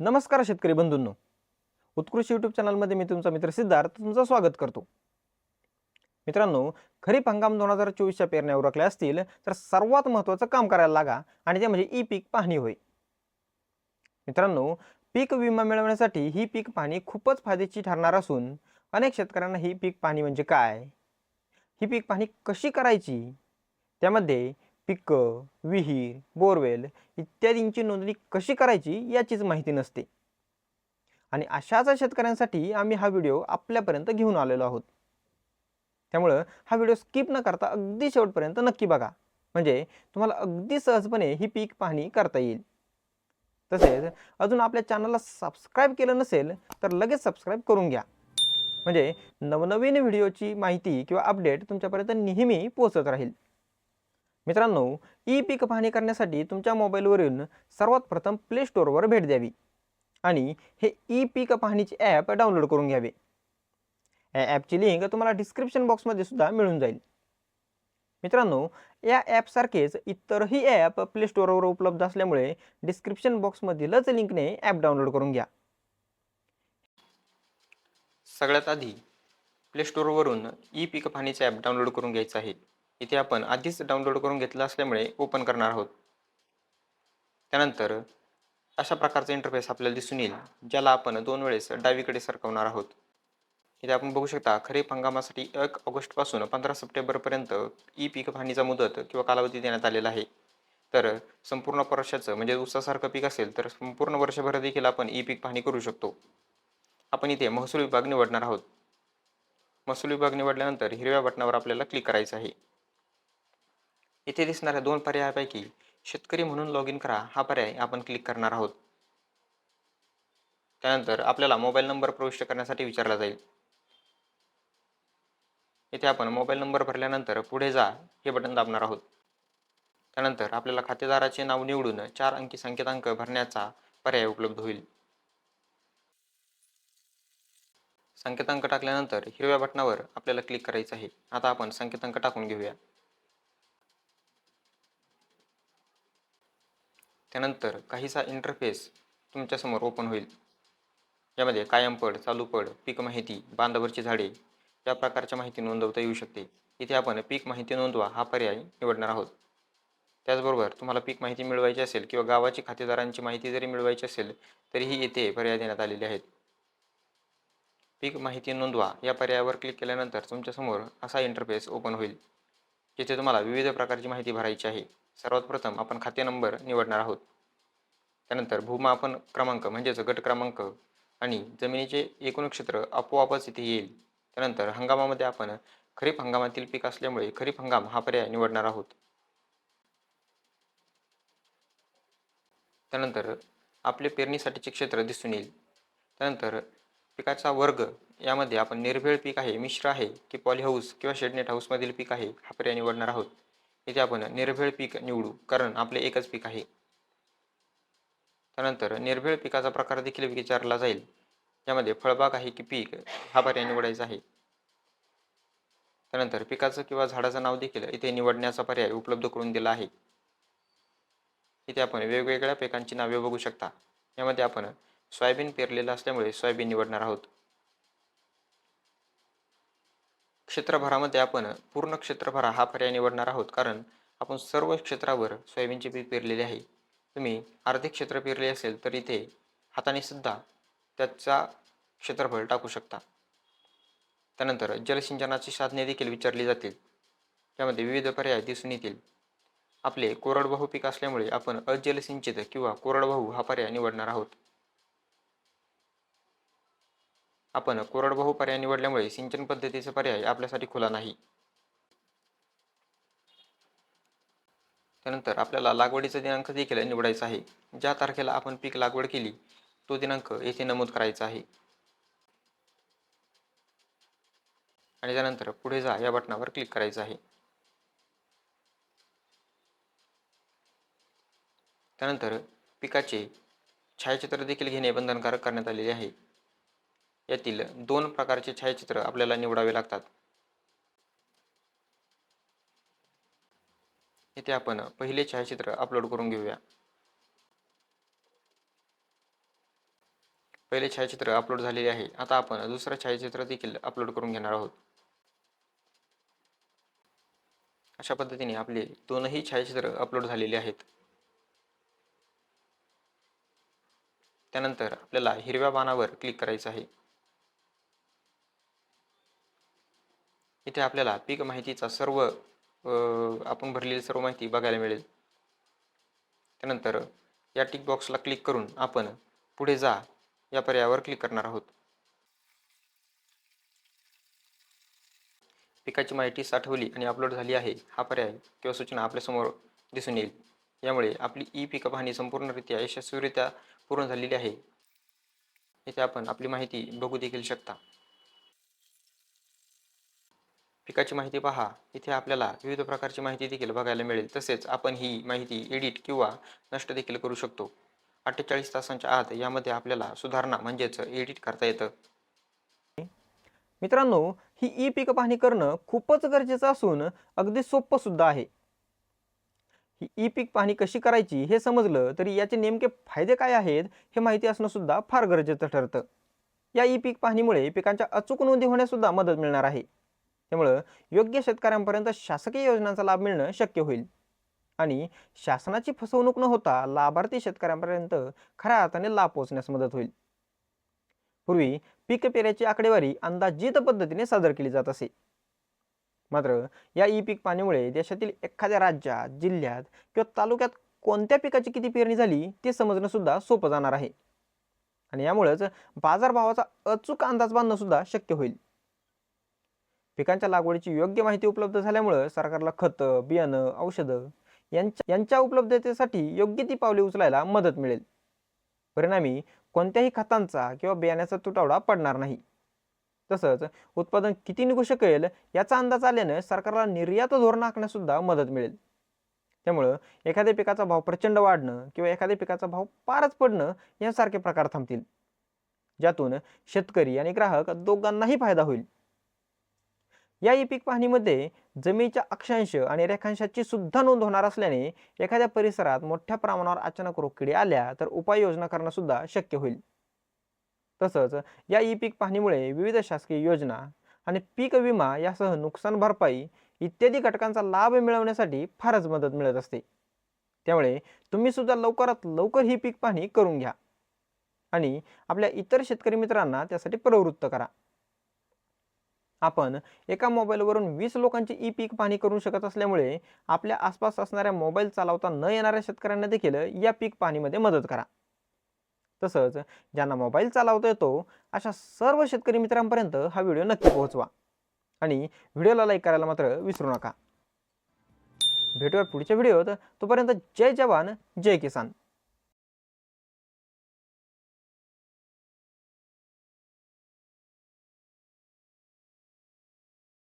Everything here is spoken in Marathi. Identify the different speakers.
Speaker 1: नमस्कार शेतकरी बंधूंनो. उत्कृष्ट यूट्यूब चॅनलमध्ये मी तुमचा मित्र सिद्धार्थ तुमचं स्वागत करतो. मित्रांनो खरीप हंगाम दोन हजार चोवीसच्या पेरण्या उरकल्या असतील तर सर्वात महत्त्वाचं काम करायला लागा आणि ते म्हणजे ई पीक पाहणी होय. मित्रांनो पीक विमा मिळवण्यासाठी ही पीक पाहणी खूपच फायदेची ठरणार असून अनेक शेतकऱ्यांना ही पीक पाहणी म्हणजे काय? ही पीक पाहणी कशी करायची? त्यामध्ये पिकं विहीर बोरवेल इत्यादींची नोंदणी कशी करायची याचीच माहिती नसते. आणि अशाच शेतकऱ्यांसाठी आम्ही हा व्हिडिओ आपल्यापर्यंत घेऊन आलेलो आहोत. त्यामुळं हा व्हिडिओ स्किप न करता अगदी शेवटपर्यंत नक्की बघा. म्हणजे तुम्हाला अगदी सहजपणे ही पीक पाहणी करता येईल. तसेच अजून आपल्या चॅनलला सबस्क्राईब केलं नसेल तर लगेच सबस्क्राईब करून घ्या. म्हणजे नवनवीन व्हिडिओची माहिती किंवा अपडेट तुमच्यापर्यंत नेहमी पोहोचत राहील. मित्रांनो ई पीक पाहणी करण्यासाठी तुमच्या मोबाईलवरून सर्वात प्रथम प्ले स्टोअरवर भेट द्यावी आणि हे ई पीक पाहणीचे ॲप डाउनलोड करून घ्यावे. या ॲपची लिंक तुम्हाला डिस्क्रिप्शन बॉक्समध्ये सुद्धा मिळून जाईल. मित्रांनो या ॲपसारखेच इतरही ॲप प्ले स्टोअरवर उपलब्ध असल्यामुळे डिस्क्रिप्शन बॉक्समधीलच लिंकने ॲप डाउनलोड करून घ्या. सगळ्यात आधी प्ले स्टोअरवरून ई पीक पाहणीचं ॲप डाउनलोड करून घ्यायचं आहे. इथे आपण आधीच डाउनलोड करून घेतलं असल्यामुळे ओपन करणार आहोत. त्यानंतर अशा प्रकारचा इंटरफेस आपल्याला दिसून येईल ज्याला आपण दोन वेळेस डावीकडे सरकवणार आहोत. इथे आपण बघू शकता खरीप हंगामासाठी एक ऑगस्टपासून पंधरा सप्टेंबरपर्यंत ई पीक पाहणीचा मुदत किंवा कालावधी देण्यात आलेला आहे. तर संपूर्ण वर्षाचं म्हणजे ऊसासारखं पीक असेल तर संपूर्ण वर्षभर देखील आपण ई पीक पाहणी करू शकतो. आपण इथे महसूल विभाग निवडणार आहोत. महसूल विभाग निवडल्यानंतर हिरव्या बटणावर आपल्याला क्लिक करायचं आहे. इथे दिसणाऱ्या दोन पर्यायापैकी शेतकरी म्हणून लॉग इन करा. हा पर्याय आपण क्लिक करणार आहोत. त्यानंतर आपल्याला मोबाईल नंबर प्रविष्ट करण्यासाठी विचारला जाईल. इथे आपण मोबाईल नंबर भरल्यानंतर पुढे जा हे बटन दाबणार आहोत. त्यानंतर आपल्याला खातेदाराचे नाव निवडून चार अंकी संकेतांक भरण्याचा पर्याय उपलब्ध होईल. संकेतांक टाकल्यानंतर हिरव्या बटनावर आपल्याला क्लिक करायचं आहे. आता आपण संकेतांक टाकून घेऊया. त्यानंतर काहीसा इंटरफेस तुमच्यासमोर ओपन होईल. यामध्ये कायमपड चालूपड पीक माहिती बांधावरची झाडे या प्रकारच्या माहिती नोंदवता येऊ शकते. इथे आपण पीक माहिती नोंदवा हा पर्याय निवडणार आहोत. त्याचबरोबर तुम्हाला पीक माहिती मिळवायची असेल किंवा गावाची खातेदारांची माहिती जरी मिळवायची असेल तरीही येथे पर्याय देण्यात आलेले आहेत. पीक माहिती नोंदवा या पर्यायावर क्लिक केल्यानंतर तुमच्यासमोर असा इंटरफेस ओपन होईल जिथे तुम्हाला विविध प्रकारची माहिती भरायची आहे. सर्वात प्रथम आपण खाते नंबर निवडणार आहोत. त्यानंतर भूमापन क्रमांक म्हणजेच गट क्रमांक आणि जमिनीचे एकूण क्षेत्र आपोआपच इथे येईल. त्यानंतर हंगामामध्ये आपण खरीप हंगामातील पीक असल्यामुळे खरीप हंगाम हा पर्याय निवडणार आहोत. त्यानंतर आपले पेरणीसाठीचे क्षेत्र दिसून येईल. त्यानंतर पिकाचा वर्ग यामध्ये आपण निर्भेळ पीक आहे मिश्र आहे की पॉलीहाऊस किंवा शेडनेट हाऊसमधील पीक आहे हा पर्याय निवडणार आहोत. इथे आपण निर्भेळ पीक निवडू कारण आपले एकच पीक आहे. त्यानंतर निर्भेळ पिकाचा प्रकार देखील विचारला जाईल. यामध्ये फळबाग आहे की पीक हा पर्याय निवडायचा आहे. त्यानंतर पिकाचं किंवा झाडाचं नाव देखील इथे निवडण्याचा पर्याय उपलब्ध करून दिला आहे. इथे आपण वेगवेगळ्या पिकांची नावे बघू शकता. यामध्ये आपण सोयाबीन पेरलेलं असल्यामुळे सोयाबीन निवडणार आहोत. क्षेत्रभरामध्ये आपण पूर्ण क्षेत्रभरा हा पर्याय निवडणार आहोत. कारण आपण सर्व क्षेत्रावर सोयाबीनचे पीक पेरलेले आहे. तुम्ही अर्धे क्षेत्र पेरले असेल तर इथे हाताने सुद्धा त्याचा क्षेत्रफळ टाकू शकता. त्यानंतर जलसिंचनाची साधने देखील विचारली जातील. त्यामध्ये विविध पर्याय दिसून येतील. आपले कोरडवाहू पीक असल्यामुळे आपण अजलसिंचित किंवा कोरडवाहू हा पर्याय निवडणार आहोत. आपण कोरडवाहू पर्याय निवडल्यामुळे सिंचन पद्धतीचा पर्याय आपल्यासाठी खुला नाही. त्यानंतर आपल्याला लागवडीचा दिनांक देखील निवडायचा आहे. ज्या तारखेला आपण पीक लागवड केली तो दिनांक येथे नमूद करायचा आहे. आणि त्यानंतर पुढे जा या बटनावर क्लिक करायचं आहे. त्यानंतर पिकाचे छायाचित्र देखील घेणे बंधनकारक करण्यात आलेले आहे. यातील दोन प्रकारचे छायाचित्र आपल्याला निवडावे लागतात. इथे आपण पहिले छायाचित्र अपलोड करून घेऊया. पहिले छायाचित्र अपलोड झालेले आहे. आता आपण दुसरं छायाचित्र देखील अपलोड करून घेणार आहोत. अशा पद्धतीने आपले दोनही छायाचित्र अपलोड झालेले आहेत. त्यानंतर आपल्याला हिरव्या बाणावर क्लिक करायचं आहे. इथे आपल्याला पीक माहितीचा सर्व आपण भरलेली सर्व माहिती बघायला मिळेल. त्यानंतर या टिक बॉक्सला क्लिक करून आपण पुढे जा या पर्यायावर क्लिक करणार आहोत. पिकाची माहिती साठवली आणि अपलोड झाली आहे हा पर्याय किंवा सूचना आपल्यासमोर दिसून येईल. यामुळे आपली ई पिक पाहणी संपूर्णरित्या यशस्वीरित्या पूर्ण झालेली आहे. इथे आपण आपली माहिती बघू देखील शकता. पिकाची माहिती पहा. इथे आपल्याला विविध प्रकारची माहिती देखील बघायला मिळेल. तसेच आपण ही माहिती एडिट किंवा नष्ट देखील करू शकतो. अठ्ठेचाळीस तासांच्या आत यामध्ये आपल्याला सुधारणा म्हणजेच एडिट करता येतं. मित्रांनो ही ई पीक पाहणी करणं खूपच गरजेचं असून अगदी सोपं सुद्धा आहे. ही ई पीक पाहणी कशी करायची हे समजलं तरी याचे नेमके फायदे काय आहेत हे माहिती असणं सुद्धा फार गरजेचं ठरतं. या ई पीक पाहणीमुळे पिकांच्या अचूक नोंदी होण्यास सुद्धा मदत मिळणार आहे. त्यामुळं योग्य शेतकऱ्यांपर्यंत शासकीय योजनांचा लाभ मिळणं शक्य होईल. आणि शासनाची फसवणूक न होता लाभार्थी शेतकऱ्यांपर्यंत खऱ्या अर्थाने लाभ पोहोचण्यास मदत होईल. पूर्वी पीक पेऱ्याची आकडेवारी अंदाजित पद्धतीने सादर केली जात असे. मात्र या ई पीक पाणीमुळे देशातील एखाद्या राज्यात जिल्ह्यात किंवा तालुक्यात कोणत्या पिकाची किती पेरणी झाली ते समजणं सुद्धा सोपं जाणार आहे. आणि यामुळेच बाजारभावाचा अचूक अंदाज बांधणं सुद्धा शक्य होईल. पिकांच्या लागवडीची योग्य माहिती उपलब्ध झाल्यामुळं सरकारला खतं बियाणं औषधं यांच्या यांच्या उपलब्धतेसाठी योग्य ती पावले उचलायला मदत मिळेल. परिणामी कोणत्याही खतांचा किंवा बियाण्याचा तुटवडा पडणार नाही. तसंच उत्पादन किती निघू शकेल याचा अंदाज आल्यानं सरकारला निर्यात धोरण आखण्यासुद्धा मदत मिळेल. त्यामुळं एखाद्या पिकाचा भाव प्रचंड वाढणं किंवा एखाद्या पिकाचा भाव पारच पडणं यासारखे प्रकार थांबतील. ज्यातून शेतकरी आणि ग्राहक दोघांनाही फायदा होईल. या ई पीक पाहणीमध्ये जमिनीच्या अक्षांश आणि रेखांशाची सुद्धा नोंद होणार असल्याने एखाद्या परिसरात मोठ्या प्रमाणावर अचानक रोखकिडी आल्या तर उपाययोजना करणं सुद्धा शक्य होईल. तसंच या ई पीक पाहणीमुळे विविध शासकीय योजना आणि पीक विमा यासह नुकसान भरपाई इत्यादी घटकांचा लाभ मिळवण्यासाठी फारच मदत मिळत असते. त्यामुळे तुम्ही सुद्धा लवकरात लवकर ही पीक पाहणी करून घ्या आणि आपल्या इतर शेतकरी मित्रांना त्यासाठी प्रवृत्त करा. आपण एका मोबाईलवरून वीस लोकांची ई पीक पाहणी करू शकत असल्यामुळे आपल्या आसपास असणाऱ्या मोबाईल चालवता न येणाऱ्या शेतकऱ्यांना देखील या पीक पाहणीमध्ये मदत करा. तसंच ज्यांना मोबाईल चालवता येतो अशा सर्व शेतकरी मित्रांपर्यंत हा व्हिडिओ नक्की पोहोचवा. आणि व्हिडिओला लाईक करायला मात्र विसरू नका. भेटूया पुढच्या व्हिडिओत. तोपर्यंत जय जवान जय किसान.